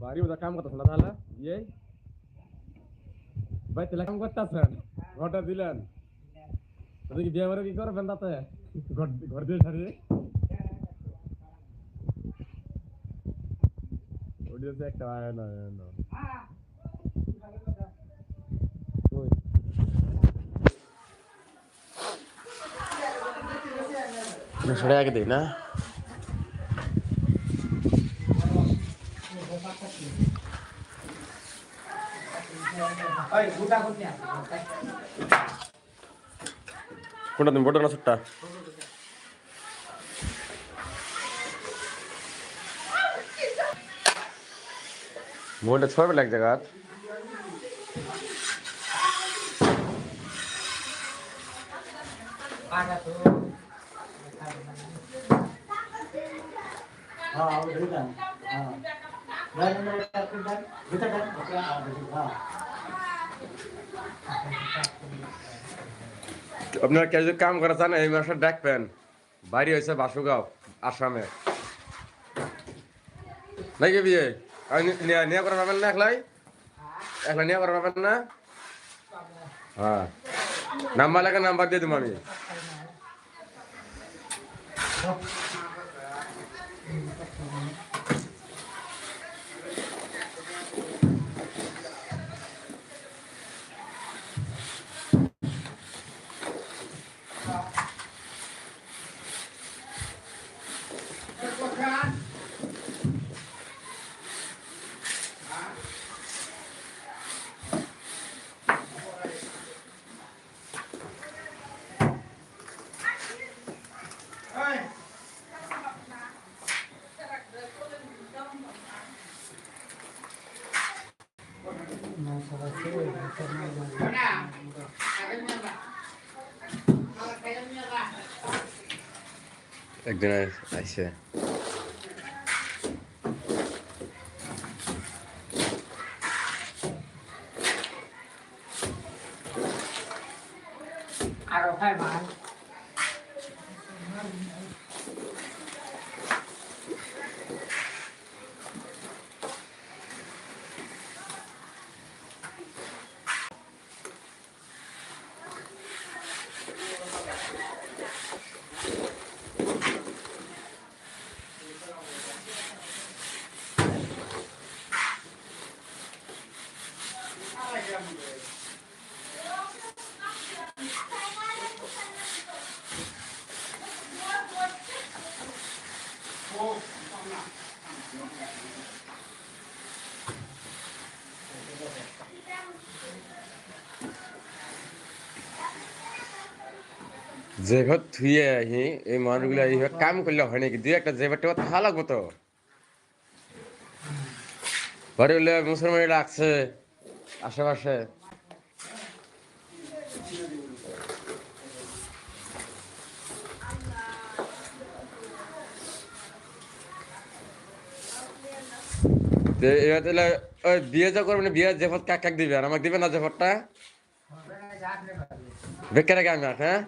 বাড়ি ওদের কাম করতেছ না তাহলে ইয়ে ভাই তাহলে কাম করতেছেন ঘরটা দিলেন ওদের কি বিয়ে বাড়ি কি করবেন তাতে ঘর ঘর দিয়ে ছাড়িয়ে ওটি হচ্ছে একটা আয় না আয় না ওই সরে আগে দিই না কোনটা তুমি বড় না ছোটটা মোবাইলটা ছয় বেলা এক জায়গা আপনারা কেউ যদি কাম করা চান এই মাসে ডাকবেন বাড়ি হয়েছে বাসুগাঁও আসামে। নাকি বিয়ে? নিয়া করা পাবেন না একলাই? একলা নিয়া করা পাবেন না? হ্যাঁ। নাম্বার লাগে নাম্বার দিয়ে দেবো আমি। একদিন আইসে আরো খাই যেভাবে থুয়ে আহি এই মানুষগুলো কাম করলে হয় নাকি? দুই একটা যেভাবে টেবা থাকা লাগবো তো। ঘরে হলে মুসলমান রাখছে আশেপাশে। এবার তাহলে ওই বিয়ে যা করবেন বিয়ে জেফত কাক কাক দিবেন আমাকে দিবেন না জেফতটা বেকার আমি হ্যাঁ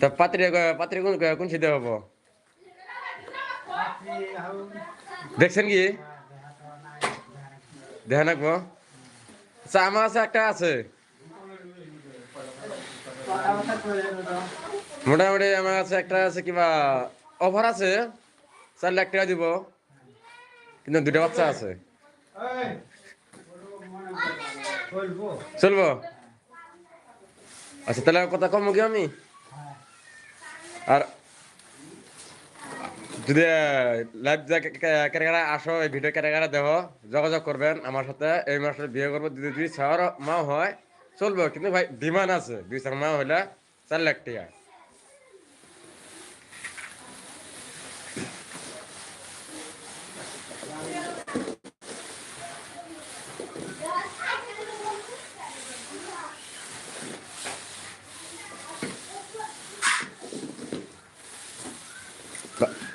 তা পাত্রী পাত্রী কোন কোন সিদ্ধ হব? দেখছেন কি? দেখেন রাখব আচ্ছা আমার আছে একটা আছে। মোটামুটি আমার কাছে একটা আছে কিবা অফার আছে, চার লাখ টাকা দিব। কিন্তু দুটা বাচ্চা আছে। চলবো? আচ্ছা তাহলে কথা কম কি আমি? আর যদি লাইভ ক্যারেক্টার আসো, এই ভিডিও ক্যারেক্টার দেখো, যোগাযোগ করবেন আমার সাথে। এই মাসে বিয়ে করব, যদি দুই ছর মাও হয়, চলবে। কিন্তু ভাই ডিমান্ড আছে, দুই চার মাও হইলে চার লাখ টাকা।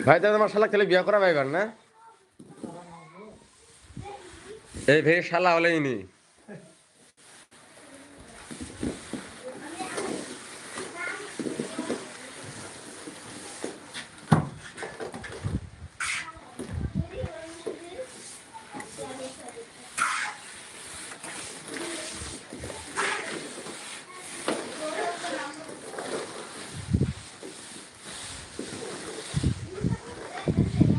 ভাই দাদা আমার শালা খেলে বিয়ে করা ভাইবার না? এই ভাই শালা হলেই নি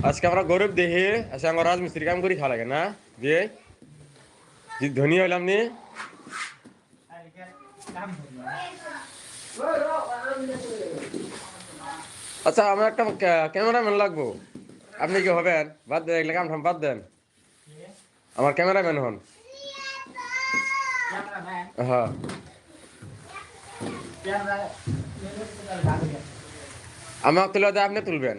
আজকে আমরা গরিব দেখি, আজকে আমরা রাজমিস্ত্রি কাম করি খাওয়া লাগে না দিয়ে ধনী হইলাম নি। আচ্ছা আমার একটা ক্যামেরাম্যান লাগবো। আপনি কি হবেন? বাদ দেন, এগুলো কাম বাদ দেন। আমার ক্যামেরাম্যান হন। হ্যাঁ। আমাকে তুলে আপনি তুলবেন।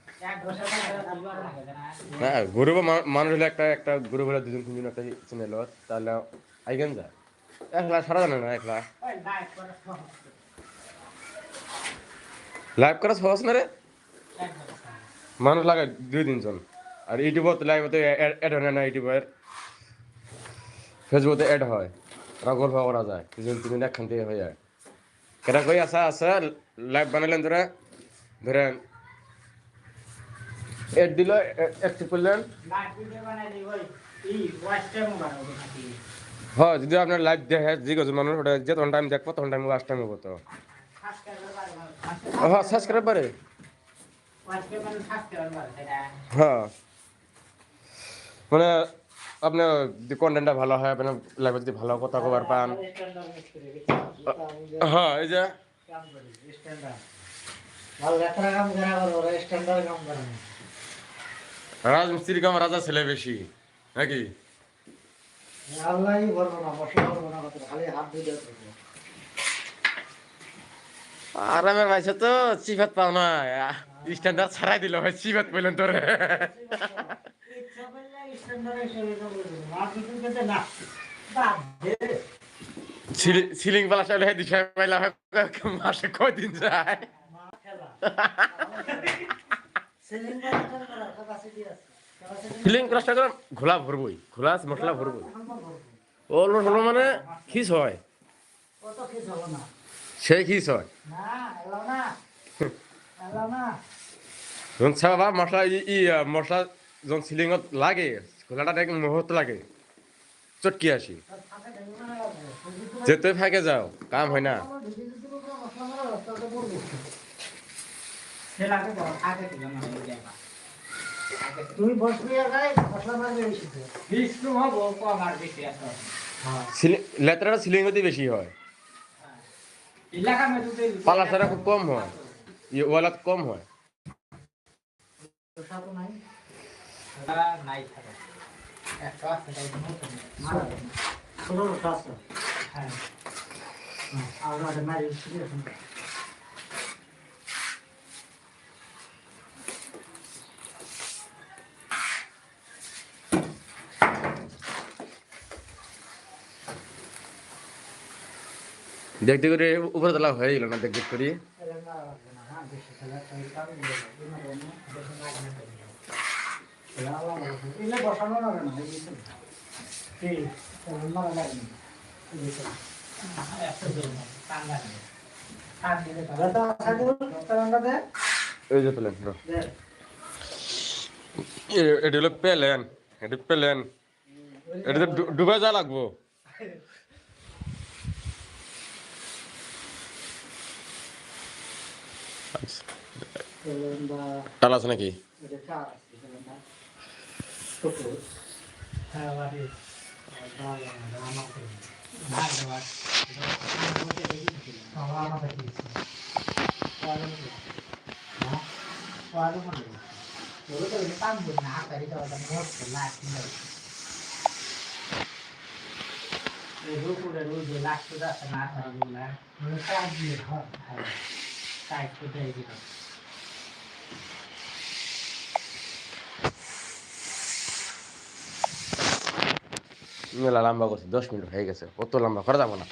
না না মানুষ হলে একটা একটা গরিব হলে দুজন, তিনজন একটা চিনেল তাহলে আইগেন যায় একলা সারা জানে না, একলা। লাইভ করা সহজ না রে? মানুষ লাগে দুই, তিনজন। আর ইউটিউবত লাইভতে অ্যাড হয় না ইউটিউবের ফেসবুকে অ্যাড হয়। ওরা গল্প করা যায়। দুজন, তিনজন একখান থেকে হয়ে যায়। কেটা কই আসা আছে লাইভ বানালেন ধরে। ধরেন এড দিল অ্যাক্টিভ করলেন হ্যাঁ যদি আপনার লাইভ দেখে যে কজন মানুষ, ওটা যে তখন টাইম দেখব, তখন টাইম লাস্ট টাইম হব তো। হ্যাঁ সাবস্ক্রাইব পারে হ্যাঁ। মানে আপনার যদি কন্টেন্টটা ভালো হয়, আপনার লাইভে যদি ভালো কথা কবার পান। হ্যাঁ এই যে। রাজমিস্ত্রি কাম রাজা ছেলে বেশি নাকি আল্লাহই বলব না মশলা বলব না খালি হাত দিয়ে আরামের ভাইসে তো চিফাত পাও না। স্ট্যান্ডার্ড ছাড়াই দিল ভাই চিফাত পেলেন তোরে। সিলিং পালা চাইলে দিশা পাইলা মাসে কয়দিন যায়? সিলিং প্লাস্টার করে ঘোলা ভরবই, ঘোলা মশলা ভরবই। ওল হলো মানে খিস হয়। সেই খিস হয়। যখন চাবা মশলা ই মশলা যখন সিলিংত লাগে খোলাটা দেখ মুহূর্ত লাগে, চটকি আসি। যেতে ফাঁকে যাও, কাম হয় না। তুই বসবি আর গায়ে মশলা মারবে বেশি তো। সিলিং লেতরাটা সিলিং হতে বেশি হয়। পালা সারা খুব কম হয়। ইয়ে ওয়ালাত কম হয়। নাই। ছোট তোষা আছে। হ্যাঁ, আর ওটা মারি ঠিক আছে। দেখতে করে উপরে তলা হয়ে গেল না দেখ দেখ করি এটা না লাগবে না, হ্যাঁ, বেশি খেলা তো এই কারণে দেবো। এই না দেবো না, বেশি লাগে না দেবো। খেলা আলাদা লাগবে। এগুলো বসানো লাগে না, এই বিষয়। এই, এগুলো মারা লাগে না। এই বিষয়। দাদা, আছে তো? দশটা দে। এই যে পেলেন এটি হলো পেলেন এটি পেলেন এটাতে ডুবে যা লাগবো আচ্ছা, এগুলো বা তাল আছে নাকি এটা চার আছে, এগুলো না। ছোট। হ্যাঁ, বাড়ি। ভালো, আমাকে। আমার আমাকে দিয়েছে। ওয়ারও দিয়েছে। হ্যাঁ? ওয়ারও মোট করে দিয়ে দিকে। মেলা লম্বা করছে দশ মিনিট হয়ে গেছে কত লম্বা করা যাব না